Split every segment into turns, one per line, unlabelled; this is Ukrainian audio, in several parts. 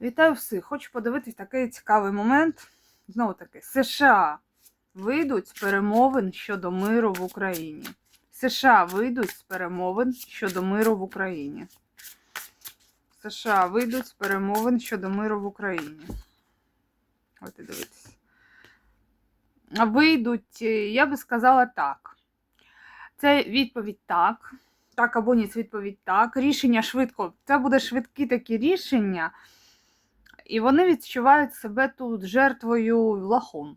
Вітаю всіх! Хочу подивитись такий цікавий момент. Знову таки, США вийдуть з перемовин щодо миру в Україні. США вийдуть з перемовин щодо миру в Україні. США вийдуть з перемовин щодо миру в Україні. От і дивитись. Вийдуть, е, я би сказала так. Це відповідь так. Так або ні, це відповідь так. Рішення швидко. Це буде швидкі такі рішення. І вони відчувають себе тут жертвою лахом.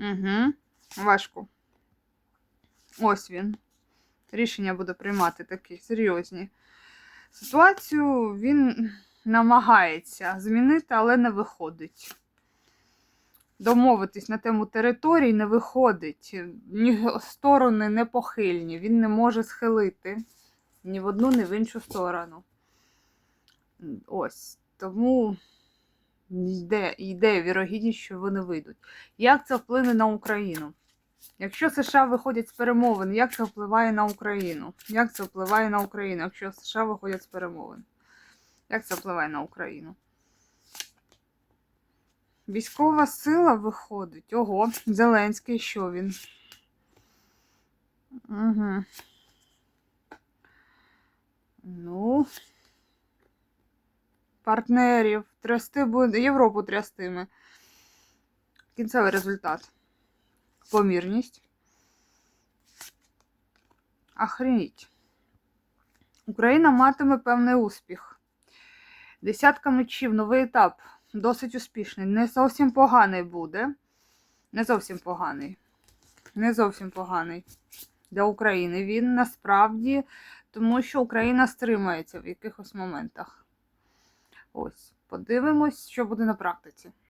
Угу. Важко. Ось він. Рішення буде приймати такі серйозні. Ситуацію він намагається змінити, але не виходить. Домовитись на тему територій не виходить. Ні сторони не похильні. Він не може схилити ні в одну, ні в іншу сторону. Ось. Тому йде, йде вірогідність, що вони вийдуть. Як це вплине на Україну? Якщо США виходять з перемовин, як це впливає на Україну? Як це впливає на Україну, якщо США виходять з перемовин? Як це впливає на Україну? Військова сила виходить. Ого, Зеленський, що він? Угу. Ну, партнерів, трясти буде, Європу трястиме. Кінцевий результат. Помірність. Охреніть. Україна матиме певний успіх. Десятка мечів, новий етап. Досить успішний. Не зовсім поганий буде. Не зовсім поганий. Не зовсім поганий для України. Він насправді, тому що Україна стримається в якихось моментах. Ось, подивимось, що буде на практиці.